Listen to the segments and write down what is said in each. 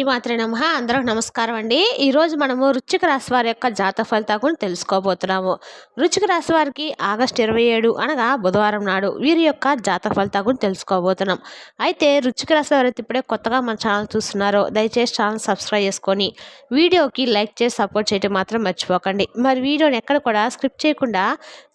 ఈ మాత్రం నమ. అందరూ నమస్కారం అండి. ఈరోజు మనము రుచిక రాశి వారి యొక్క జాత ఫలితాలను తెలుసుకోబోతున్నాము. రుచిక రాశి వారికి ఆగస్టు ఇరవై ఏడు అనగా బుధవారం నాడు వీరి యొక్క జాత ఫలితాలను తెలుసుకోబోతున్నాం. అయితే రుచిక రాశి వారు ఇప్పుడే కొత్తగా మన ఛానల్ చూస్తున్నారో దయచేసి ఛానల్ సబ్స్క్రైబ్ చేసుకొని వీడియోకి లైక్ చేసి సపోర్ట్ చేయడం మాత్రం మర్చిపోకండి. మరి వీడియోని ఎక్కడ కూడా స్క్రిప్ట్ చేయకుండా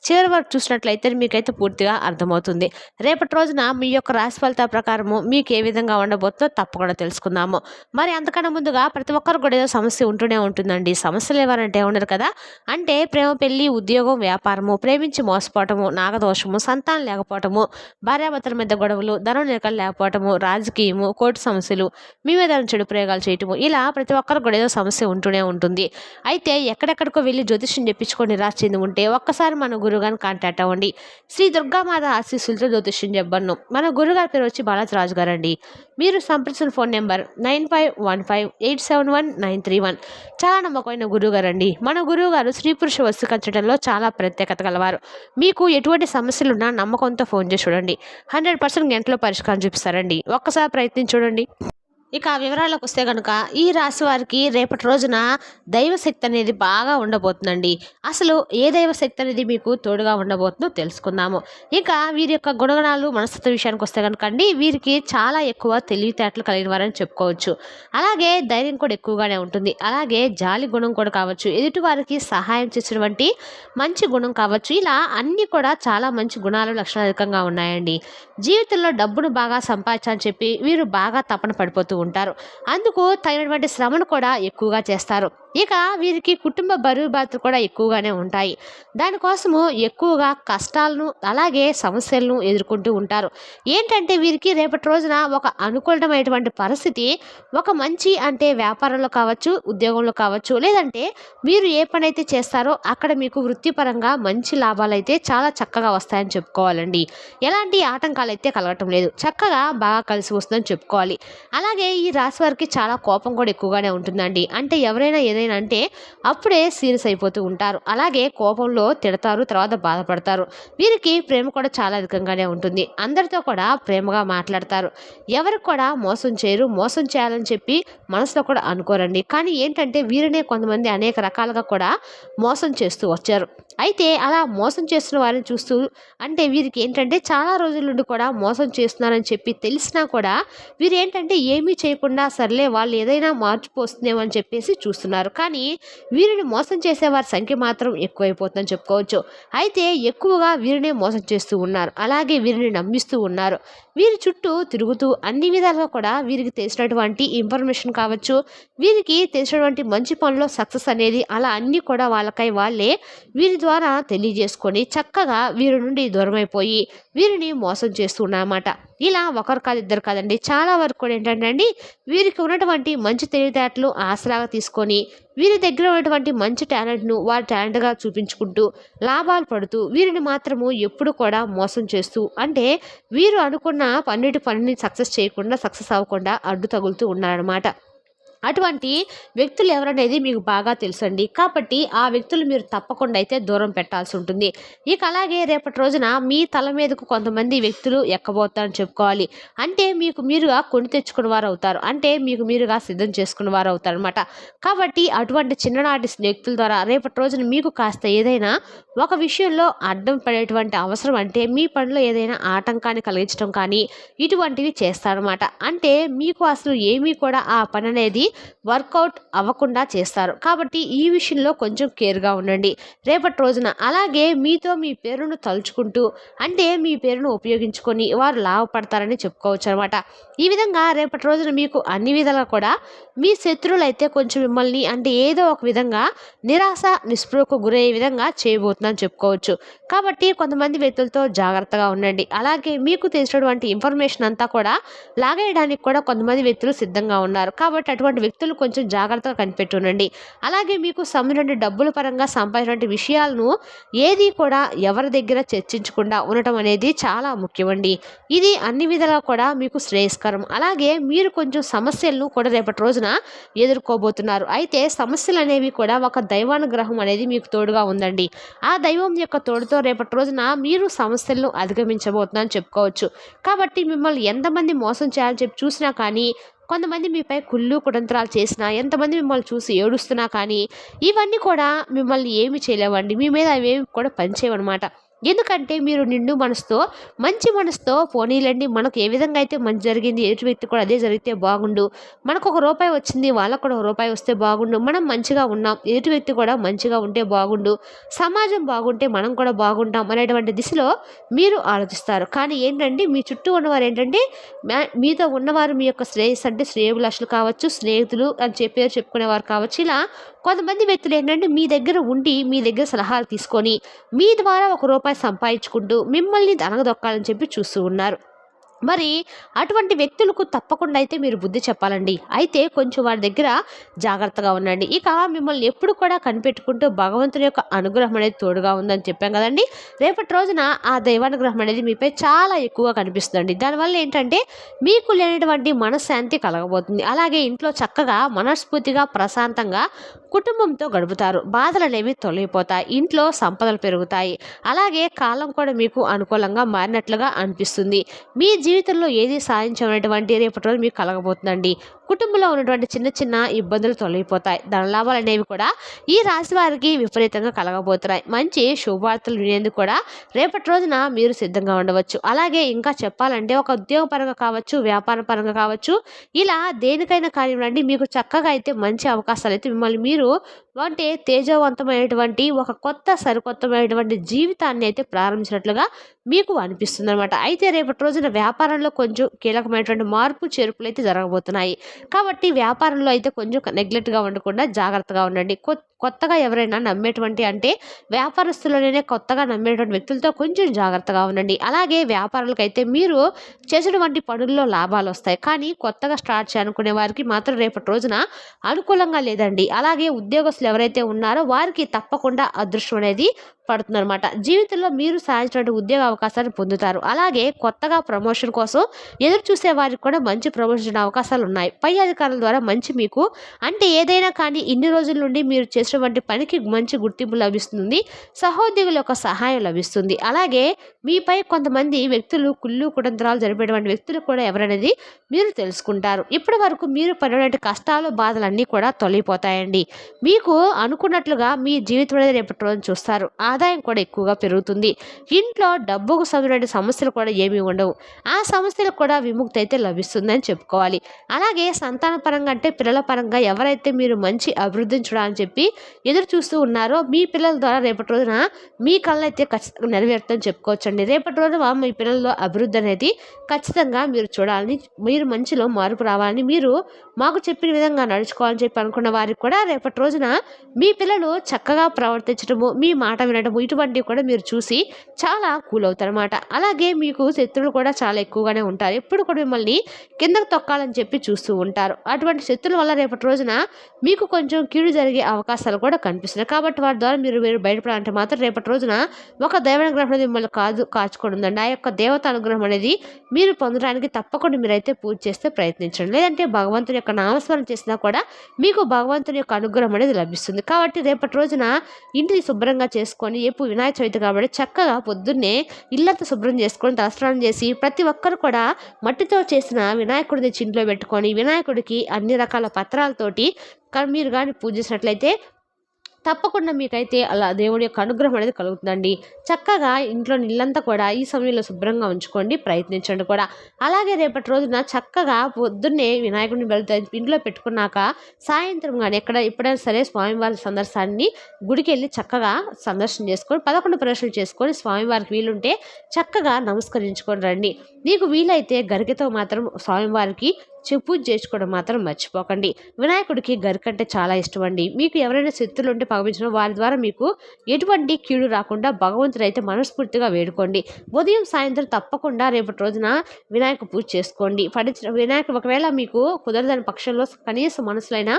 చివరి వరకు చూసినట్లయితే మీకైతే పూర్తిగా అర్థమవుతుంది. రేపటి రోజున మీ యొక్క రాశి ఫలితాల ప్రకారము మీకు ఏ విధంగా ఉండబోతుందో తప్పకుండా తెలుసుకుందాము. మరి అంతకన్నా ముందుగా ప్రతి ఒక్కరు కూడా ఏదో సమస్య ఉంటూనే ఉంటుందండి. సమస్యలు ఏమనంటే ఉండరు కదా. అంటే ప్రేమ పెళ్ళి ఉద్యోగం వ్యాపారము ప్రేమించి మోసపోవటము నాగదోషము సంతానం లేకపోవటము భార్యాభర్తల మధ్య గొడవలు ధనం నిరకలు లేకపోవటము రాజకీయము కోర్టు సమస్యలు మీ మీద చెడు ప్రయోగాలు చేయటము ఇలా ప్రతి ఒక్కరు కూడా ఏదో సమస్య ఉంటూనే ఉంటుంది. అయితే ఎక్కడెక్కడికో వెళ్ళి జ్యోతిష్యం చెప్పించుకొని నిరాశ చెంది ఉంటే ఒక్కసారి మన గురువు గురుగారిని కాంటాక్ట్ అవ్వండి. శ్రీ దుర్గామాత ఆశీస్సులతో జ్యోతిష్యం చెప్పను మన గురుగారి పేరు వచ్చి బాలాజీ రాజు గారు అండి మీరు సంప్రదించిన phone number nine five one five eight seven one nine three one. చాలా నమ్మకమైన గురువుగారు అండి మన గురువుగారు స్త్రీ పురుష వస్తు కంచడంలో చాలా ప్రత్యేకత గలవారు. మీకు ఎటువంటి సమస్యలున్నా నమ్మకంతో ఫోన్ చేసి చూడండి. హండ్రెడ్ పర్సెంట్ గంటలో పరిష్కారం చూపిస్తారండి. ఒక్కసారి ప్రయత్నించి చూడండి. ఇక వివరాలకు వస్తే కనుక ఈ రాశి వారికి రేపటి రోజున దైవశక్తి అనేది బాగా ఉండబోతుందండి. అసలు ఏ దైవశక్తి అనేది మీకు తోడుగా ఉండబోతుందో తెలుసుకుందాము. ఇక వీరి యొక్క గుణగణాలు మనస్తత్వ విషయానికి వస్తే కనుక అండి వీరికి చాలా ఎక్కువ తెలివితేటలు కలిగిన వారని చెప్పుకోవచ్చు. అలాగే ధైర్యం కూడా ఎక్కువగానే ఉంటుంది. అలాగే జాలి గుణం కూడా కావచ్చు. ఎదుటి వారికి సహాయం చేసినటువంటి మంచి గుణం కావచ్చు. ఇలా అన్నీ కూడా చాలా మంచి గుణాలు లక్షణాలు అధికంగా ఉన్నాయండి. జీవితంలో డబ్బును బాగా సంపాదించాలని చెప్పి వీరు బాగా తపన పడిపోతూ ఉంటారు. అందుకు తగినటువంటి శ్రమను కూడా ఎక్కువగా చేస్తారు. ఇక వీరికి కుటుంబ బరువు బాధలు కూడా ఎక్కువగానే ఉంటాయి. దానికోసము ఎక్కువగా కష్టాలను అలాగే సమస్యలను ఎదుర్కొంటూ ఉంటారు. ఏంటంటే వీరికి రేపటి రోజున ఒక అనుకూలమైనటువంటి పరిస్థితి ఒక మంచి అంటే వ్యాపారంలో కావచ్చు ఉద్యోగంలో కావచ్చు లేదంటే మీరు ఏ పని అయితే చేస్తారో అక్కడ మీకు వృత్తిపరంగా మంచి లాభాలు అయితే చాలా చక్కగా వస్తాయని చెప్పుకోవాలండి. ఎలాంటి ఆటంకాలు అయితే కలగటం లేదు. చక్కగా బాగా కలిసి వస్తుందని చెప్పుకోవాలి. అలాగే ఈ రాశి వారికి చాలా కోపం కూడా ఎక్కువగానే ఉంటుందండి. అంటే ఎవరైనా ఏదైనా అంటే అప్పుడే సీరియస్ అయిపోతూ ఉంటారు. అలాగే కోపంలో తిడతారు తర్వాత బాధపడతారు. వీరికి ప్రేమ కూడా చాలా అధికంగానే ఉంటుంది. అందరితో కూడా ప్రేమగా మాట్లాడతారు. ఎవరికి కూడా మోసం చేయరు. మోసం చేయాలని చెప్పి మనసులో కూడా అనుకోరండి. కానీ ఏంటంటే వీరినే కొంతమంది అనేక రకాలుగా కూడా మోసం చేస్తూ వచ్చారు. అయితే అలా మోసం చేస్తున్న వారిని చూస్తూ అంటే వీరికి ఏంటంటే చాలా రోజుల నుండి కూడా మోసం చేస్తున్నారని చెప్పి తెలిసినా కూడా వీరు ఏంటంటే ఏమీ చేయకుండా సర్లే వాళ్ళు ఏదైనా మార్చిపోస్తుందేమో అని చెప్పేసి చూస్తున్నారు. కానీ వీరిని మోసం చేసే వారి సంఖ్య మాత్రం ఎక్కువైపోతుందని చెప్పుకోవచ్చు. అయితే ఎక్కువగా వీరినే మోసం చేస్తూ ఉన్నారు. అలాగే వీరిని నమ్మిస్తూ ఉన్నారు. వీరి చుట్టూ తిరుగుతూ అన్ని విధాలుగా కూడా వీరికి తెలిసినటువంటి ఇన్ఫర్మేషన్ కావచ్చు వీరికి తెలిసినటువంటి మంచి పనిలో సక్సెస్ అనేది అలా అన్నీ కూడా వాళ్ళకై వాళ్ళే వీరి ద్వారా తెలియజేసుకొని చక్కగా వీరి నుండి దూరమైపోయి వీరిని మోసం చేస్తున్నారన్నమాట ఇలా ఒకరు కాదు ఇద్దరు కాదండి చాలా వరకు కూడా ఏంటంటే అండి వీరికి ఉన్నటువంటి మంచి తెలివితేటలు ఆసరాగా తీసుకొని వీరి దగ్గర ఉన్నటువంటి మంచి టాలెంట్ను వారి టాలెంట్గా చూపించుకుంటూ లాభాలు పడుతూ వీరిని మాత్రము ఎప్పుడు కూడా మోసం చేస్తూ అంటే వీరు అనుకున్న పన్నెండు పనిని సక్సెస్ చేయకుండా సక్సెస్ అవ్వకుండా అడ్డు తగులుతూ ఉన్నారనమాట అటువంటి వ్యక్తులు ఎవరనేది మీకు బాగా తెలుసండి. కాబట్టి ఆ వ్యక్తులు మీరు తప్పకుండా అయితే దూరం పెట్టాల్సి ఉంటుంది. ఇక అలాగే రేపటి రోజున మీ తల మీదకు కొంతమంది వ్యక్తులు ఎక్కబోతారని చెప్పుకోవాలి. అంటే మీకు మీరుగా కొని తెచ్చుకున్న వారు అవుతారు. అంటే మీకు మీరుగా సిద్ధం చేసుకున్న వారు అవుతారు అనమాట కాబట్టి అటువంటి చిన్ననాటి వ్యక్తుల ద్వారా రేపటి రోజున మీకు కాస్త ఏదైనా ఒక విషయంలో అడ్డం పడేటువంటి అవసరం అంటే మీ పనిలో ఏదైనా ఆటంకాన్ని కలిగించడం కానీ ఇటువంటివి చేస్తారనమాట అంటే మీకు అసలు ఏమీ కూడా ఆ పని అనేది వర్కౌట్ అవ్వకుండా చేస్తారు. కాబట్టి ఈ విషయంలో కొంచెం కేర్గా ఉండండి. రేపటి రోజున అలాగే మీతో మీ పేరును తలుచుకుంటూ అంటే మీ పేరును ఉపయోగించుకొని వారు లాభపడతారని చెప్పుకోవచ్చు అనమాట ఈ విధంగా రేపటి రోజున మీకు అన్ని విధాలుగా కూడా మీ శత్రువులైతే కొంచెం మిమ్మల్ని అంటే ఏదో ఒక విధంగా నిరాశ నిస్పృహకు గురయ్యే విధంగా చేయబోతుందని చెప్పుకోవచ్చు. కాబట్టి కొంతమంది వ్యక్తులతో జాగ్రత్తగా ఉండండి. అలాగే మీకు తెలిసినటువంటి ఇన్ఫర్మేషన్ అంతా కూడా లాగేయడానికి కూడా కొంతమంది వ్యక్తులు సిద్ధంగా ఉన్నారు. కాబట్టి అటువంటి వ్యక్తులు కొంచెం జాగ్రత్తగా కనిపెట్టునండి అలాగే మీకు సంబంధించిన డబ్బుల పరంగా సంపాదించిన విషయాలను ఏది కూడా ఎవరి దగ్గర చర్చించకుండా ఉండటం అనేది చాలా ముఖ్యమండి. ఇది అన్ని విధాలుగా కూడా మీకు శ్రేయస్కరం. అలాగే మీరు కొంచెం సమస్యలను కూడా రేపటి రోజున ఎదుర్కోబోతున్నారు. అయితే సమస్యలు అనేవి కూడా ఒక దైవానుగ్రహం అనేది మీకు తోడుగా ఉందండి. ఆ దైవం యొక్క తోడుతో రేపటి రోజున మీరు సమస్యలను అధిగమించబోతున్నారని చెప్పుకోవచ్చు. కాబట్టి మిమ్మల్ని ఎంతమంది మోసం చేయాలని చెప్పి చూసినా కానీ కొంతమంది మీపై కుళ్ళు కుటంతరాలు చేసినా ఎంతమంది మిమ్మల్ని చూసి ఏడుస్తున్నా కానీ ఇవన్నీ కూడా మిమ్మల్ని ఏమి చేయలేవండి. మీ మీద అవేమి కూడా పనిచేయవన్నమాట. ఎందుకంటే మీరు నిండు మనసుతో మంచి మనసుతో పోనీలండి. మనకు ఏ విధంగా అయితే మంచి జరిగింది ఎదుటి వ్యక్తి కూడా అదే జరిగితే బాగుండు. మనకు ఒక రూపాయి వచ్చింది వాళ్ళకు కూడా ఒక రూపాయి వస్తే బాగుండు. మనం మంచిగా ఉన్నాం ఎదుటి వ్యక్తి కూడా మంచిగా ఉంటే బాగుండు. సమాజం బాగుంటే మనం కూడా బాగుంటాం అనేటువంటి దిశలో మీరు ఆలోచిస్తారు. కానీ ఏంటంటే మీ చుట్టూ ఉన్నవారు ఏంటంటే మీతో ఉన్నవారు మీ యొక్క శ్రేయస్ అంటే శ్రేయభిలాషులు కావచ్చు స్నేహితులు అని చెప్పారు చెప్పుకునేవారు కావచ్చు. ఇలా కొంతమంది వ్యక్తులు ఏంటంటే మీ దగ్గర ఉండి మీ దగ్గర సలహాలు తీసుకొని మీ ద్వారా ఒక రూపాయి సంపాదించుకుంటూ మిమ్మల్ని అనగదొక్కాలని చెప్పి చూస్తూ ఉన్నారు. మరి అటువంటి వ్యక్తులకు తప్పకుండా అయితే మీరు బుద్ధి చెప్పాలండి. అయితే కొంచెం వారి దగ్గర జాగ్రత్తగా ఉండండి. ఇక మిమ్మల్ని ఎప్పుడు కూడా కనిపెట్టుకుంటూ భగవంతుని యొక్క అనుగ్రహం అనేది తోడుగా ఉందని చెప్పాం కదండి. రేపటి రోజున ఆ దైవానుగ్రహం అనేది మీపై చాలా ఎక్కువగా కనిపిస్తుందండి. దానివల్ల ఏంటంటే మీకు లేనటువంటి మనశ్శాంతి కలగబోతుంది. అలాగే ఇంట్లో చక్కగా మనస్ఫూర్తిగా ప్రశాంతంగా కుటుంబంతో గడుపుతారు. బాధలు అనేవి తొలగిపోతాయి. ఇంట్లో సంపదలు పెరుగుతాయి. అలాగే కాలం కూడా మీకు అనుకూలంగా మారినట్లుగా అనిపిస్తుంది. మీ జీవితంలో ఏది సాధించమైనటువంటి రేపటి రోజు మీకు కలగబోతుందండి? కుటుంబంలో ఉన్నటువంటి చిన్న చిన్న ఇబ్బందులు తొలగిపోతాయి. ధనలాభాలు అనేవి కూడా ఈ రాశి వారికి విపరీతంగా కలగబోతున్నాయి. మంచి శుభవార్తలు వినేందుకు కూడా రేపటి రోజున మీరు సిద్ధంగా ఉండవచ్చు. అలాగే ఇంకా చెప్పాలంటే ఒక ఉద్యోగపరంగా కావచ్చు వ్యాపార పరంగా కావచ్చు ఇలా దేనికైనా కానివ్వండి మీకు చక్కగా అయితే మంచి అవకాశాలు అయితే మిమ్మల్ని మీరు అంటే తేజవంతమైనటువంటి ఒక కొత్త సరికొత్తమైనటువంటి జీవితాన్ని అయితే ప్రారంభించినట్లుగా మీకు అనిపిస్తుంది అనమాట అయితే రేపటి రోజున వ్యాపారంలో కొంచెం కీలకమైనటువంటి మార్పు చేర్పులు అయితే జరగబోతున్నాయి. కాబట్టి వ్యాపారంలో అయితే కొంచెం నెగ్లెక్ట్గా ఉండకుండా జాగ్రత్తగా ఉండండి. కొత్తగా ఎవరైనా నమ్మేటువంటి అంటే వ్యాపారస్తులనే కొత్తగా నమ్మేటువంటి వ్యక్తులతో కొంచెం జాగ్రత్తగా ఉండండి. అలాగే వ్యాపారాలకైతే అయితే మీరు చేసినటువంటి పనుల్లో లాభాలు వస్తాయి. కానీ కొత్తగా స్టార్ట్ చేయాలనుకునే వారికి మాత్రం రేపటి రోజున అనుకూలంగా లేదండి. అలాగే ఉద్యోగస్తులు ఎవరైతే ఉన్నారో వారికి తప్పకుండా అదృష్టం అనేది పడుతుందన్నమాట. జీవితంలో మీరు సాధించినటువంటి ఉద్యోగ అవకాశాన్ని పొందుతారు. అలాగే కొత్తగా ప్రమోషన్ కోసం ఎదురు చూసే వారికి కూడా మంచి ప్రమోషన్ అవకాశాలు ఉన్నాయి. పై అధికారుల ద్వారా మంచి మీకు అంటే ఏదైనా కానీ ఇన్ని రోజుల నుండి మీరు చేసినటువంటి పనికి మంచి గుర్తింపు లభిస్తుంది. సహోద్యోగుల యొక్క సహాయం లభిస్తుంది. అలాగే మీపై కొంతమంది వ్యక్తులు కుళ్ళు కుటంతరాలు జరిపేటువంటి వ్యక్తులు కూడా ఎవరనేది మీరు తెలుసుకుంటారు. ఇప్పటి వరకు మీరు పడినటువంటి కష్టాలు బాధలన్నీ కూడా తొలగిపోతాయండి. మీకు అనుకున్నట్లుగా మీ జీవితం అనేది రేపటి రోజు చూస్తారు. ఆదాయం కూడా ఎక్కువగా పెరుగుతుంది. ఇంట్లో డబ్బు డబ్బుకు సంబంధించిన సమస్యలు కూడా ఏమీ ఉండవు. ఆ సమస్యలకు కూడా విముక్తి అయితే లభిస్తుందని చెప్పుకోవాలి. అలాగే సంతాన పరంగా అంటే పిల్లల పరంగా ఎవరైతే మీరు మంచి అభివృద్ధిని చూడాలని చెప్పి ఎదురు చూస్తూ ఉన్నారో మీ పిల్లల ద్వారా రేపటి రోజున మీ కళ్ళు అయితే ఖచ్చితంగా నెరవేరుతుందని చెప్పుకోవచ్చండి. రేపటి రోజున మీ పిల్లల్లో అభివృద్ధి అనేది ఖచ్చితంగా మీరు చూడాలని మీరు మంచిలో మార్పు రావాలని మీరు మాకు చెప్పిన విధంగా నడుచుకోవాలని చెప్పి అనుకున్న వారికి కూడా రేపటి రోజున మీ పిల్లలు చక్కగా ప్రవర్తించడము మీ మాట వినడము ఇటువంటివి కూడా మీరు చూసి చాలా కూల్ అవుతారనమాట అలాగే మీకు శత్రువులు కూడా చాలా ఎక్కువగానే ఉంటారు. ఎప్పుడు కూడా మిమ్మల్ని కిందకు తొక్కాలని చెప్పి చూస్తూ ఉంటారు. అటువంటి శత్రువుల వల్ల రేపటి రోజున మీకు కొంచెం కీడు జరిగే అవకాశాలు కూడా కనిపిస్తున్నాయి. కాబట్టి వాటి ద్వారా మీరు మీరు బయటపడాలంటే మాత్రం రేపటి రోజున ఒక దైవానుగ్రహం అనేది మిమ్మల్ని కాదు కాచుకొని ఉందండి. ఆ యొక్క దేవత అనుగ్రహం అనేది మీరు పొందడానికి తప్పకుండా మీరైతే పూజ చేస్తే ప్రయత్నించండి. లేదంటే భగవంతుని యొక్క నామస్మరణ చేసినా కూడా మీకు భగవంతుని యొక్క అనుగ్రహం అనేది లభిస్తుంది. కాబట్టి రేపటి రోజున ఇంటిని శుభ్రంగా చేసుకొని ఎప్పుడు వినాయక చవితి కాబట్టి చక్కగా పొద్దున్నే ఇల్లంతా శుభ్రం చేసుకొని తలస్నానం చేసి ప్రతి ఒక్కరు కూడా మట్టితో చేసిన వినాయకుడిని తెచ్చి ఇంట్లో పెట్టుకొని వినాయకుడికి అన్ని రకాల పత్రాలతోటి కా- మీరు కానీ పూజ చేసినట్లయితే తప్పకుండా మీకైతే అలా దేవుడి యొక్క అనుగ్రహం అనేది కలుగుతుందండి. చక్కగా ఇంట్లో ఇల్లంతా కూడా ఈ సమయంలో శుభ్రంగా ఉంచుకోండి ప్రయత్నించండి కూడా. అలాగే రేపటి రోజున చక్కగా పొద్దున్నే వినాయకుడిని వెళ్తే ఇంట్లో పెట్టుకున్నాక సాయంత్రం కానీ ఎక్కడ ఎప్పుడైనా సరే స్వామివారి సందర్శనాన్ని గుడికి వెళ్ళి చక్కగా సందర్శన చేసుకొని పదకొండు ప్రదర్శనలు చేసుకొని స్వామివారికి వీలుంటే చక్కగా నమస్కరించుకొని రండి. నీకు వీలైతే గరికతో మాత్రం స్వామివారికి పూజ చేసుకోవడం మాత్రం మర్చిపోకండి. వినాయకుడికి గరికంటే చాలా ఇష్టం అండి మీకు ఎవరైనా శత్రులు ఉంటే పగమించడం వారి ద్వారా మీకు ఎటువంటి కీడు రాకుండా భగవంతుడు అయితే మనస్ఫూర్తిగా వేడుకోండి. ఉదయం సాయంత్రం తప్పకుండా రేపటి రోజున వినాయక పూజ చేసుకోండి. పఠించిన వినాయకుడు ఒకవేళ మీకు కుదరదని పక్షంలో కనీసం మనసులైన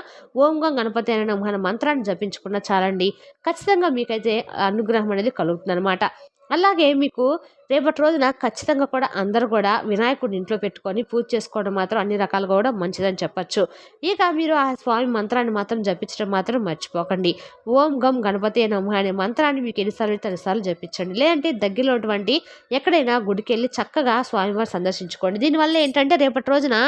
ఓంగా గణపతి అనే మన మంత్రాన్ని జపించుకున్న చాలండి. ఖచ్చితంగా మీకైతే అనుగ్రహం అనేది కలుగుతుంది అనమాట అలాగే మీకు రేపటి రోజున ఖచ్చితంగా కూడా అందరూ కూడా వినాయకుడిని ఇంట్లో పెట్టుకొని పూజ చేసుకోవడం మాత్రం అన్ని రకాలుగా కూడా మంచిదని చెప్పచ్చు. ఇక మీరు ఆ స్వామి మంత్రాన్ని మాత్రం జపించడం మాత్రం మర్చిపోకండి. ఓం గం గణపతి నమ అనే మంత్రాన్ని మీకు ఎన్నిసార్లు తనిసార్లు జపించండి. లేదంటే దగ్గరలో ఉన్నటువంటి ఎక్కడైనా గుడికి వెళ్ళి చక్కగా స్వామివారు సందర్శించుకోండి. దీనివల్ల ఏంటంటే రేపటి రోజున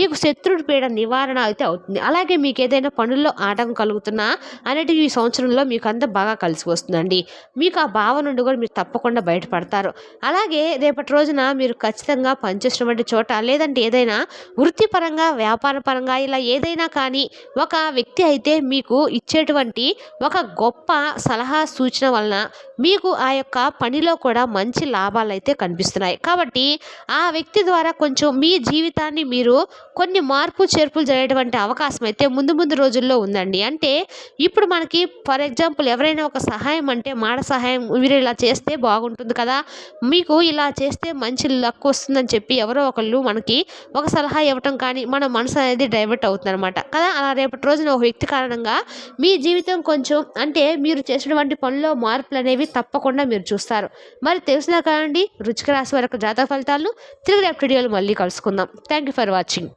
మీకు శత్రుడి పీడ నివారణ అయితే అవుతుంది. అలాగే మీకు ఏదైనా పనుల్లో ఆటంకం కలుగుతున్నా అనేటివి ఈ సంవత్సరంలో మీకు అంతా బాగా కలిసి వస్తుందండి. మీకు ఆ భావ నుండి కూడా మీరు తప్పకుండా బయటపడతారు. అలాగే రేపటి రోజున మీరు ఖచ్చితంగా పనిచేసినటువంటి చోట లేదంటే ఏదైనా వృత్తిపరంగా వ్యాపారపరంగా ఇలా ఏదైనా కానీ ఒక వ్యక్తి అయితే మీకు ఇచ్చేటువంటి ఒక గొప్ప సలహా సూచన వలన మీకు ఆ యొక్క పనిలో కూడా మంచి లాభాలు అయితే కనిపిస్తున్నాయి. కాబట్టి ఆ వ్యక్తి ద్వారా కొంచెం మీ జీవితాన్ని మీరు కొన్ని మార్పు చేర్పులు జరిగేటువంటి అవకాశం అయితే ముందు ముందు రోజుల్లో ఉందండి. అంటే ఇప్పుడు మనకి ఫర్ ఎగ్జాంపుల్ ఎవరైనా ఒక సహాయం అంటే మాడ సహాయం మీరు ఇలా చేస్తే బాగుంటుంది కదా? మీకు ఇలా చేస్తే మంచి లక్ వస్తుందని చెప్పి ఎవరో ఒకళ్ళు మనకి ఒక సలహా ఇవ్వటం కానీ మన మనసు అనేది డైవర్ట్ అవుతుంది అనమాట కదా? అలా రేపటి రోజున ఒక వ్యక్తి కారణంగా మీ జీవితం కొంచెం అంటే మీరు చేసినటువంటి పనిలో మార్పులు అనేవి తప్పకుండా మీరు చూస్తారు. మరి తెలిసినా కాదండి రుచిక రాశి వారి జాతక ఫలితాలను తిరిగి రేపు వీడియోలు మళ్ళీ కలుసుకుందాం. Thank you for watching